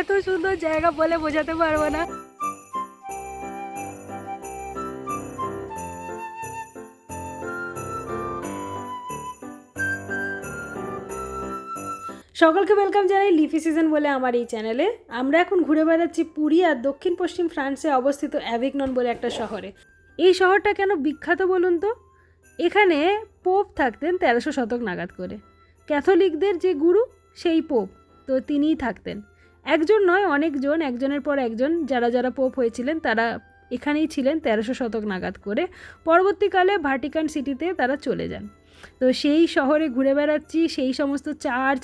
এত সুন্দর জায়গা বলে বোঝাতে পারব না। সকলকে ওয়েলকাম জানাই লিফি সিজন বলে আমার এই চ্যানেলে আমরা এখন ঘুরে বেড়াচ্ছি পুরী আর দক্ষিণ পশ্চিম ফ্রান্সে অবস্থিত অ্যাভিকনন বলে একটা শহরে। এই শহরটা কেন বিখ্যাত বলুন তো? এখানে পোপ থাকতেন তেরোশো শতক নাগাদ করে। ক্যাথলিকদের যে গুরু, সেই পোপ তো তিনিই থাকতেন। একজন নয়, অনেকজন, একজনের পর একজন যারা যারা পোপ হয়েছিলেন তারা এখানেই ছিলেন তেরোশো শতক নাগাদ করে। পরবর্তীকালে ভাটিকান সিটিতে তারা চলে যান। তো সেই শহরে ঘুরে বেড়াচ্ছি, সেই সমস্ত চার্চ,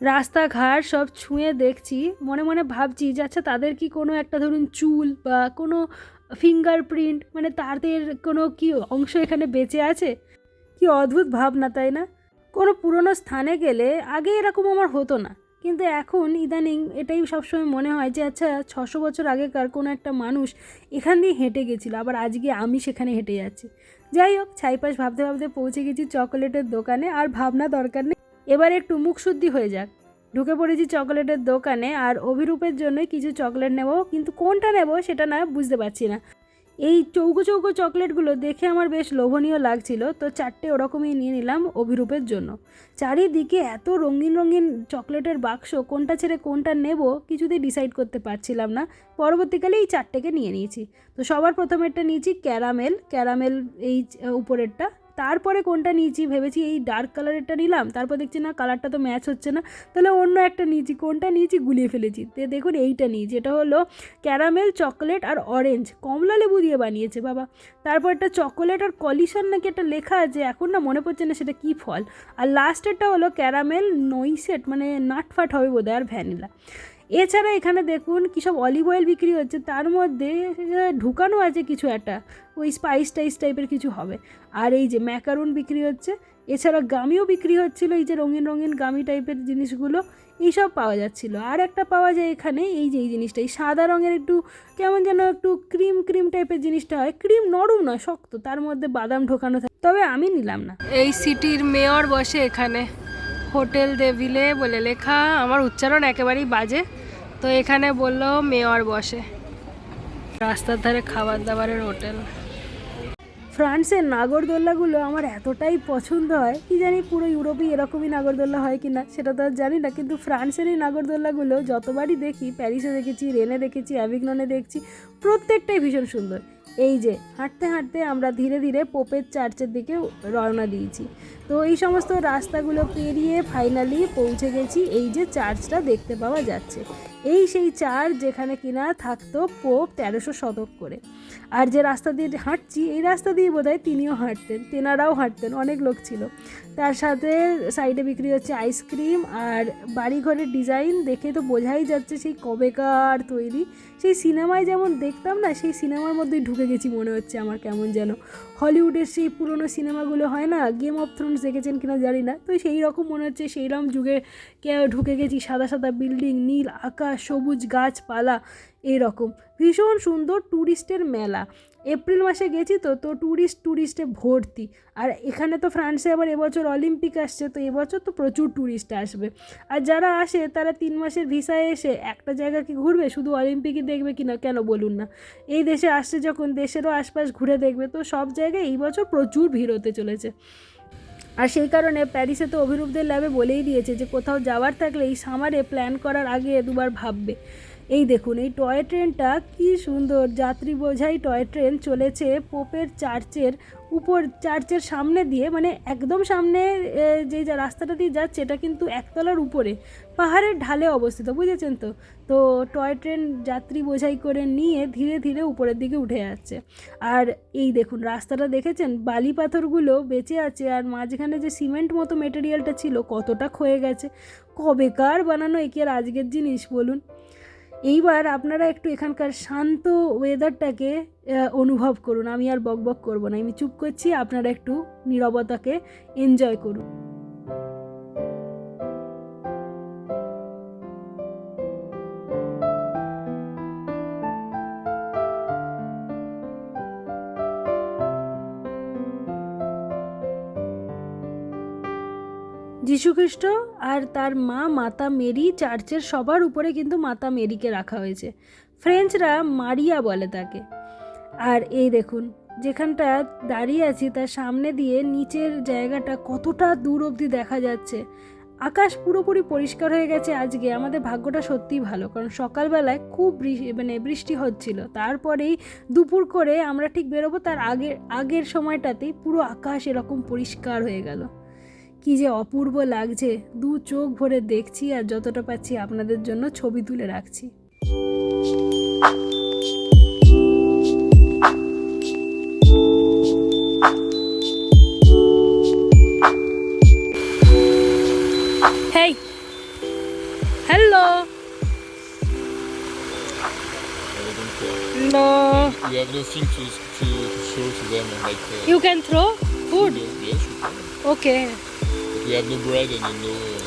রাস্তাঘাট সব ছুঁয়ে দেখছি। মনে মনে ভাবছি যে আচ্ছা তাদের কি কোনো একটা ধরুন চুল বা কোনো ফিঙ্গারপ্রিন্ট মানে তাদের কোনো কি অংশ এখানে বেঁচে আছে? কি অদ্ভুত ভাবনা, তাই না? কোনো পুরনো স্থানে গেলে আগে এরকম আমার হতো না। কিন্তু এখন ইদানিং এটাই সবসময় মনে হয় যে আচ্ছা ছশো বছর আগেকার কোনো একটা মানুষ এখান দিয়ে হেঁটে গেছিল, আবার আজকে আমি সেখানে হেঁটে যাচ্ছি। যাই হোক, ছাইপাশ ভাবতে ভাবতে পৌঁছে গেছি চকোলেটের দোকানে, আর ভাবনা দরকার নেই, এবার একটু মুখ শুদ্ধি হয়ে যাক। ঢুকে পড়েছি চকোলেটের দোকানে, আর অভিরূপের জন্যই কিছু চকলেট নেব, কিন্তু কোনটা নেব সেটা না, বুঝতে পারছি না। এই চৌকো চৌকো চকলেটগুলো দেখে আমার বেশ লোভনীয় লাগছিল, তো চারটে ওরকমই নিয়ে নিলাম অভিরূপের জন্য। চারিদিকে এত রঙিন রঙিন চকলেটের বাক্স, কোনটা ছেড়ে কোনটা নেব কিছুতেই ডিসাইড করতে পারছিলাম না। পরবর্তীকালে এই চারটেকে নিয়ে নিয়েছি। তো সবার প্রথমেরটা নিয়েছি ক্যারামেল ক্যারামেল এই উপরেরটা। তারপরে কোনটা নিয়েছি ভেবেছি এই ডার্ক কালারেরটা নিলাম, তারপর দেখছি না কালারটা তো ম্যাচ হচ্ছে না, তাহলে অন্য একটা নিয়েছি, কোনটা নিয়েছি গুলিয়ে ফেলেছি। তো দেখুন এইটা নিয়েছি, এটা হলো ক্যারামেল চকলেট আর অরেঞ্জ কমলা লেবু দিয়ে বানিয়েছে বাবা। তারপর একটা চকোলেট আর কলিশন নাকি একটা লেখা আছে, এখন না মনে পড়ছে না সেটা কী ফল। আর লাস্টেরটা হলো ক্যারামেল নইসেট মানে নাটফাট হবে বোধহয় আর ভ্যানিলা এছাড়া এখানে দেখুন কী সব অলিভ অয়েল বিক্রি হচ্ছে, তার মধ্যে ঢুকানো আছে কিছু একটা, ওই স্পাইস টাইস টাইপের কিছু হবে। আর এই যে ম্যাকারুন বিক্রি হচ্ছে, এছাড়া গামিও বিক্রি হচ্ছিল, এই যে রঙিন রঙিন গামি টাইপের জিনিসগুলো এইসব পাওয়া যাচ্ছিল। আর একটা পাওয়া যায় এখানে, এই যে এই জিনিসটা, এই সাদা রঙের একটু, কেমন যেন একটু ক্রিম ক্রিম টাইপের জিনিসটা হয়। ক্রিম নরম নয়, শক্ত, তার মধ্যে বাদাম ঢোকানো থাকে, তবে আমি নিলাম না। এই সিটির মেয়র বসে এখানে, হোটেল দেভিলে বলে লেখা, আমার উচ্চারণ একেবারেই বাজে। তো এখানে বলল মেয়র বসে। রাস্তার ধারে খাবার দাবারের হোটেল। ফ্রান্সের নাগরদোল্লাগুলো আমার এতটাই পছন্দ হয় কি জানি পুরো ইউরোপে এরকমই নাগরদোল্লা হয় কি না সেটা তো আর জানি না। কিন্তু ফ্রান্সের এই নাগরদোল্লাগুলো যতবারই দেখি, প্যারিসে দেখেছি, রেনে দেখেছি, অ্যাভিগননে দেখছি, প্রত্যেকটাই ভীষণ সুন্দর। এই যে, হাঁটতে হাঁটতে আমরা ধীরে ধীরে পোপের চার্চের দিকে রওনা দিয়েছি। তো এই সমস্ত রাস্তাগুলো পেরিয়ে ফাইনালি পৌঁছে গেছি। এই যে চার্চটা দেখতে পাওয়া যাচ্ছে। এই সেই চার্চ যেখানে কিনা থাকতো পোপ তেরোশো শতক করে। আর যে রাস্তা দিয়ে হাঁটছি, এই রাস্তা দিয়ে বোধহয় তিনিও হাঁটতেন, তেনারাও হাঁটতেন, অনেক লোক ছিল। তার সাথে সাইডে বিক্রি হচ্ছে আইসক্রিম আর বাড়িঘরের ডিজাইন দেখে তো বোঝাই যাচ্ছে সেই কবেকার তৈরি। সেই সিনেমায় যেমন দেখতাম না, সেই সিনেমার মধ্যেই ঢুকে গেছি মনে হচ্ছে আমার কেমন যেন। হলিউডের সেই পুরনো সিনেমাগুলো হয় না? গেম অফ থ্রোনস দেখেছেন কিনা জানি না। তো সেই রকম মনে হচ্ছে সেই রকম যুগে কে- ঢুকে গেছি সাদা সাদা বিল্ডিং নীল আকাশ, সবুজ গাছপালা। এইরকম ভীষণ সুন্দর ট্যুরিস্টের মেলা। এপ্রিল মাসে গেছি তো তো ট্যুরিস্ট ট্যুরিস্টে ভর্তি। আর এখানে তো ফ্রান্সে আবার এবছর অলিম্পিক আসছে, তো এবছর তো প্রচুর ট্যুরিস্ট আসবে। আর যারা আসে, তারা তিন মাসের ভিসায় এসে একটা জায়গা কি ঘুরবে? শুধু অলিম্পিকই দেখবে কি না? কেন বলুন না। এই দেশে আসছে যখন, দেশেরও আশপাশ ঘুরে দেখবে, তো সব জায়গায় এই বছর প্রচুর ভিড় হতে চলেছে। আর সেই কারণে প্যারিসে তো অভিরূপদের ল্যাবে বলেই দিয়েছে যে, কোথাও যাওয়ার থাকলে এই সামারে প্ল্যান করার আগে দুবার ভাববে। এই দেখুন, এই টয় ট্রেনটা কি সুন্দর। যাত্রী বোঝাই টয় ট্রেন চলেছে পোপের চার্চের উপর, চার্চের সামনে দিয়ে মানে একদম সামনে যা রাস্তাটা দিয়ে যাচ্ছে, এটা কিন্তু একতলার উপরে, পাহাড়ের ঢালে অবস্থিত, বুঝেছেন তো? তো টয় ট্রেন যাত্রী বোঝাই করে নিয়ে ধীরে ধীরে উপরের দিকে উঠে যাচ্ছে। আর এই দেখুন, রাস্তাটা দেখেছেন? বালি পাথরগুলো বেঁচে আছে, আর মাঝখানে যে সিমেন্ট মতো মেটেরিয়ালটা ছিল, কতটা ক্ষয়ে গেছে। কবেকার বানানো একে আর আজকের জিনিস, বলুন। এইবার আপনারা একটু এখানকার শান্ত ওয়েদারটাকে অনুভব করুন। আমি আর বকবক করব না। আমি চুপ করছি, আপনারা একটু নিরবতাকে এনজয় করুন। যীশুখ্রিস্ট আর তার মা মাতা মেরি চার্চের সবার উপরে কিন্তু মাতা মেরিকে রাখা হয়েছে। ফ্রেঞ্চরা মারিয়া বলে তাকে। আর এই দেখুন, যেখানটা দাঁড়িয়ে আছি তার সামনে দিয়ে নিচের জায়গাটা কতটা দূর অবধি দেখা যাচ্ছে। আকাশ পুরোপুরি পরিষ্কার হয়ে গেছে আজকে। আমাদের ভাগ্যটা সত্যিই ভালো, কারণ সকালবেলায় খুব মানে বৃষ্টি হচ্ছিল। তারপরেই দুপুর করে আমরা ঠিক বেরোবো, তার আগের আগের সময়টাতেই পুরো আকাশ এরকম পরিষ্কার হয়ে গেল। কি যে অপূর্ব লাগছে দু চোখ ভরে দেখছি আর যতটা পাচ্ছি আপনাদের জন্য ছবি তুলে রাখছি. I don't. No. You have nothing to, to, to show to them, like uh, You can throw food. yes, you can. Okay. We have no bread and no. Uh...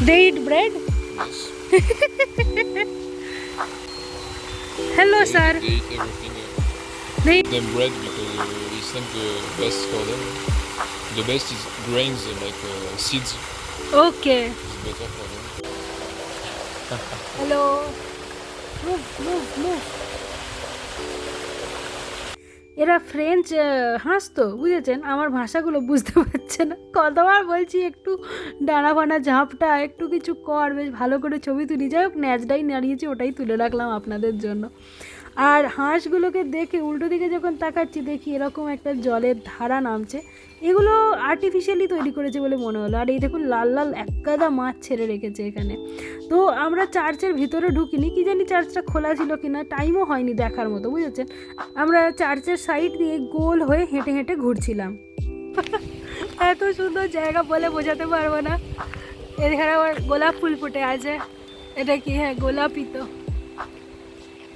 They eat bread? Yes. Hello, they, sir. They eat everything. They eat them bread because uh, it's not the best for them. The best is grains and like uh, seeds. Okay. It's better for them. Hello. Move, move, move. এরা French হাঁস হাসতো, বুঝেছেন? আমার ভাষাগুলো বুঝতে পারছে না। কতবার বলছি, একটু ডানা ফানা ঝাঁপটা, একটু কিছু কর, বেশ ভালো করে ছবি তুলি। যাই হোক ন্যাচটাই নাড়িয়েছি, ওটাই তুলে রাখলাম আপনাদের জন্য। আর হাঁসগুলোকে দেখে উল্টো দিকে যখন তাকাচ্ছি, দেখি এরকম একটা জলের ধারা নামছে। এগুলো আর্টিফিশিয়ালি তৈরি করেছে বলে মনে হলো। আর এই দেখুন, লাল লাল একগাদা মাছ ছেড়ে রেখেছে এখানে। তো আমরা চার্চের ভিতরে ঢুকিনি, কি জানি চার্চটা খোলা ছিল কিনা টাইমও হয়নি দেখার মতো, বুঝেছেন? আমরা চার্চের সাইড দিয়ে গোল হয়ে হেঁটে হেঁটে ঘুরছিলাম। এত সুন্দর জায়গা বলে বোঝাতে পারব না। এখানে আবার গোলাপ ফুল ফুটে আছে। এটা কি? হ্যাঁ গোলাপই তো।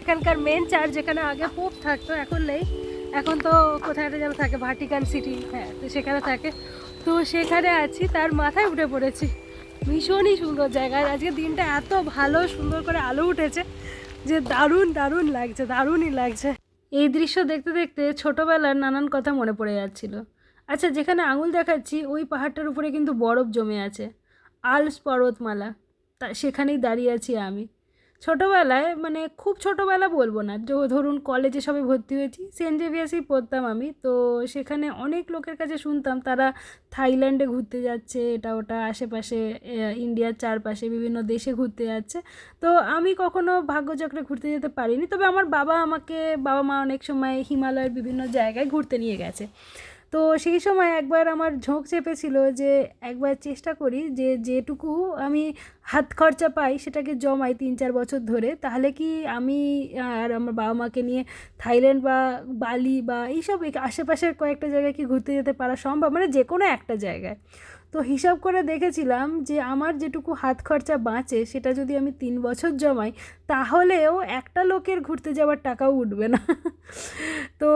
এখানকার মেন চার্চ যেখানে আগে পোপ থাকতো, এখন নেই। এখন তো কোথায় একটা যেন থাকে ভাটিকান সিটি হ্যাঁ তো সেখানে থাকে। তো সেখানে আছি, তার মাথায় উঠে পড়েছি। ভীষণই সুন্দর জায়গা। আজকে দিনটা এত ভালো, সুন্দর করে আলো উঠেছে যে দারুণ দারুণ লাগছে, দারুণই লাগছে। এই দৃশ্য দেখতে দেখতে ছোটোবেলার নানান কথা মনে পড়ে যাচ্ছিল। আচ্ছা যেখানে আঙুল দেখাচ্ছি, ওই পাহাড়টার উপরে কিন্তু বরফ জমে আছে। আলস পর্বতমালা, তা সেখানেই দাঁড়িয়ে আছি আমি। ছোটোবেলায় মানে খুব ছোটোবেলা বলব না ধরুন কলেজে সবে ভর্তি হয়েছি সেন্ট জেভিয়ার্সেই পড়তাম আমি, তো সেখানে অনেক লোকের কাছে শুনতাম, তারা থাইল্যান্ডে ঘুরতে যাচ্ছে, এটা ওটা আশেপাশে ইন্ডিয়ার চারপাশে বিভিন্ন দেশে ঘুরতে যাচ্ছে, তো আমি কখনো ভাগ্যচক্রে ঘুরতে যেতে পারিনি, তবে আমার বাবা আমাকে, বাবা মা অনেক সময় হিমালয়ের বিভিন্ন জায়গায় ঘুরতে নিয়ে গেছে। তো সেই সময় একবার আমার ঝোঁক চেপেছিল যে একবার চেষ্টা করি যে যেটুকু আমি হাত খরচা পাই সেটাকে জমাই তিন চার বছর ধরে, তাহলে কি আমি আর আমার বাবা মাকে নিয়ে থাইল্যান্ড বা বালি বা এইসব আশেপাশের কয়েকটা জায়গায় কি ঘুরতে যেতে পারা সম্ভব? মানে যে কোনো একটা জায়গায়। তো হিসাব করে দেখেছিলাম যে আমার যেটুকু হাত খরচা বাঁচে, সেটা যদি আমি তিন বছর জমাই, তাহলেও একটা লোকের ঘুরতে যাওয়ার টাকাও উঠবে না। তো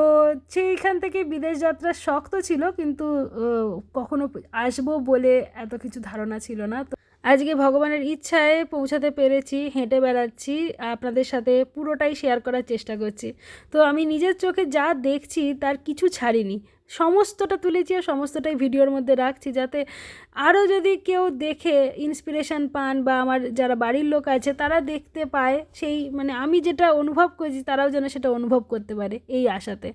সেইখান থেকে বিদেশ যাত্রার শখ তো ছিল, কিন্তু কখনো আসব বলে এত কিছু ধারণা ছিল না। তো আজকে ভগবানের ইচ্ছায় পৌঁছাতে পেরেছি, হেঁটে বেড়াচ্ছি, আপনাদের সাথে পুরোটাই শেয়ার করার চেষ্টা করছি। তো আমি নিজের চোখে যা দেখছি, তার কিছু ছাড়িনি। সমস্তটা তুলেছি আর সমস্তটাই ভিডিওর মধ্যে রাখছি যাতে আরও যদি কেউ দেখে ইন্সপিরেশন পান বা আমার যারা বাড়ির লোক আছে তারা দেখতে পায় সেই মানে আমি যেটা অনুভব করেছি তারাও যেন সেটা অনুভব করতে পারে এই আশাতে।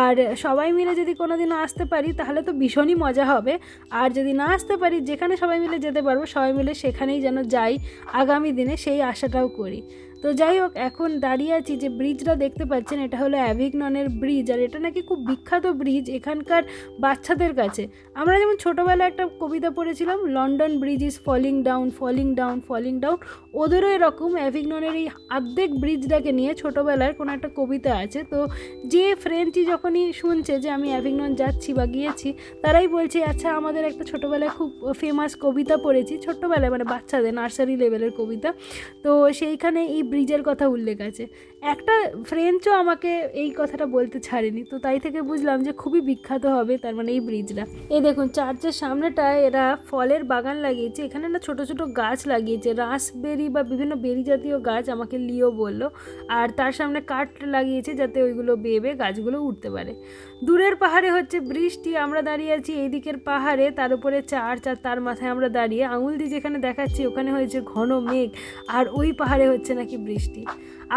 আর সবাই মিলে যদি কোনো দিনও আসতে পারি তাহলে তো ভীষণই মজা হবে। আর যদি না আসতে পারি যেখানে সবাই মিলে যেতে পারব সবাই মিলে সেখানেই যেন যাই আগামী দিনে সেই আশাটাও করি। তো যাই হোক, এখন দাঁড়িয়ে আছি যে ব্রিজটা দেখতে পাচ্ছেন, এটা হলো অ্যাভিগননের ব্রিজ আর এটা নাকি খুব বিখ্যাত ব্রিজ এখানকার বাচ্চাদের কাছে। আমরা যেমন ছোটোবেলায় একটা কবিতা পড়েছিলাম London bridge is falling down falling down falling down ওদেরও এরকম অ্যাভিগননের এই আর্ধেক ব্রিজটাকে নিয়ে ছোটোবেলার কোনো একটা কবিতা আছে। তো যে ফ্রেঞ্চই যখনই শুনছে যে আমি অ্যাভিগনন যাচ্ছি বা গিয়েছি, তারাই বলছে আচ্ছা আমাদের একটা ছোটোবেলায় খুব ফেমাস কবিতা পড়েছি, ছোট্টবেলায় মানে বাচ্চাদের নার্সারি লেভেলের কবিতা। তো সেইখানে এই ব্রিজের কথা উল্লেখ আছে। একটা ফ্রেঞ্চও আমাকে এই কথাটা বলতে ছাড়েনি, তো তাই থেকে বুঝলাম যে খুবই বিখ্যাত হবে তার মানে এই ব্রিজটা। এই দেখুন, চার্চের সামনেটায় এরা ফলের বাগান লাগিয়েছে, এখানে না ছোট ছোট গাছ লাগিয়েছে, রাসবেরি বা বিভিন্ন বেরি জাতীয় গাছ আমাকে লিও বলল, আর তার সামনে কাঠ লাগিয়েছে যাতে ওইগুলো বেয়ে বেয়ে গাছগুলো উঠতে পারে। দূরের পাহাড়ে হচ্ছে বৃষ্টি, আমরা দাঁড়িয়ে আছি এই দিকের পাহাড়ে, তার উপরে চার্চ, আর তার মাথায় আমরা দাঁড়িয়ে আঙুল দিয়ে যেখানে দেখাচ্ছি ওখানে হয়েছে ঘন মেঘ, আর ওই পাহাড়ে হচ্ছে নাকি বৃষ্টি।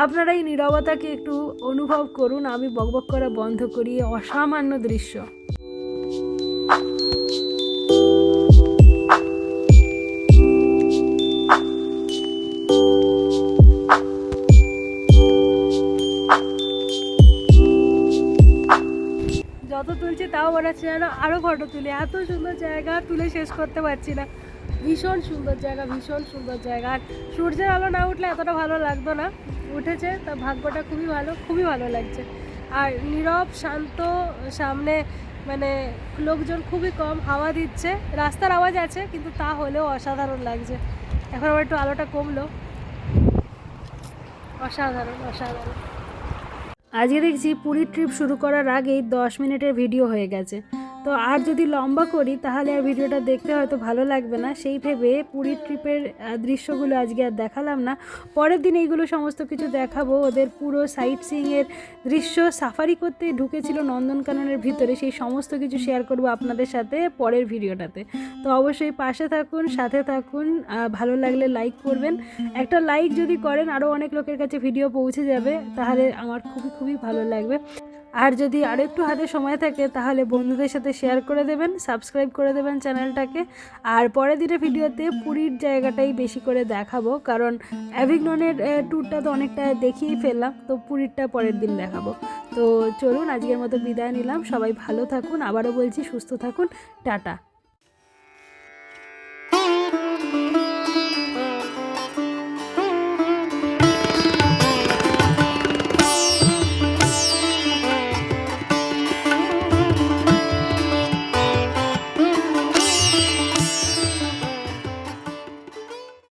আপনারা এই নীরবতাকে একটু অনুভব করুন, আমি বকবক করা বন্ধ করি অসামান্য দৃশ্য। যত তুলছি তাও হচ্ছে যেন আরও ফটো তুলে, এত সুন্দর জায়গা তুলে শেষ করতে পারছি না। ভীষণ সুন্দর জায়গা, ভীষণ সুন্দর জায়গা। আর সূর্যের আলো না উঠলে এতটা ভালো লাগতো না। উঠেছে, তা ভাগ্যটা খুবই ভালো খুবই ভালো লাগছে। আর নীরব, শান্ত, সামনে মানে লোকজন খুবই কম, হাওয়া দিচ্ছে। রাস্তার আওয়াজ আছে, কিন্তু তা হলেও অসাধারণ লাগছে। এখন আবার একটু আলোটা কমলো। অসাধারণ অসাধারণ। আজকে দেখছি পুরীর ট্রিপ শুরু করার আগেই দশ মিনিটের ভিডিও হয়ে গেছে। তো আর যদি লম্বা করি, তাহলে আর ভিডিওটা দেখতে হয়তো ভালো লাগবে না। সেই ভেবে পুরীর ট্রিপের দৃশ্যগুলো আজকে আর দেখালাম না। পরের দিন এইগুলো সমস্ত কিছু দেখাবো। ওদের পুরো সাইট সিইংয়ের দৃশ্য সাফারি করতে ঢুকেছিল নন্দনকাননের ভিতরে। সেই সমস্ত কিছু শেয়ার করব আপনাদের সাথে পরের ভিডিওটাতে। তো অবশ্যই পাশে থাকুন, সাথে থাকুন ভালো লাগলে লাইক করবেন। একটা লাইক যদি করেন আরও অনেক লোকের কাছে ভিডিও পৌঁছে যাবে। তাহলে আমার খুবই খুবই ভালো লাগবে। আর যদি আর একটু হাতে সময় থাকে, তাহলে বন্ধুদের সাথে শেয়ার করে দেবেন সাবস্ক্রাইব করে দেবেন চ্যানেলটাকে আর পরের দিনের ভিডিওতে পুরীর জায়গাটাই বেশি করে দেখাবো, কারণ অ্যাভিগননের ট্যুরটা তো অনেকটা দেখিয়েই ফেললাম, তো পুরীরটা পরের দিন দেখাবো। তো চলুন, আজকের মতো বিদায় নিলাম। সবাই ভালো থাকুন, আবারও বলছি সুস্থ থাকুন, টাটা।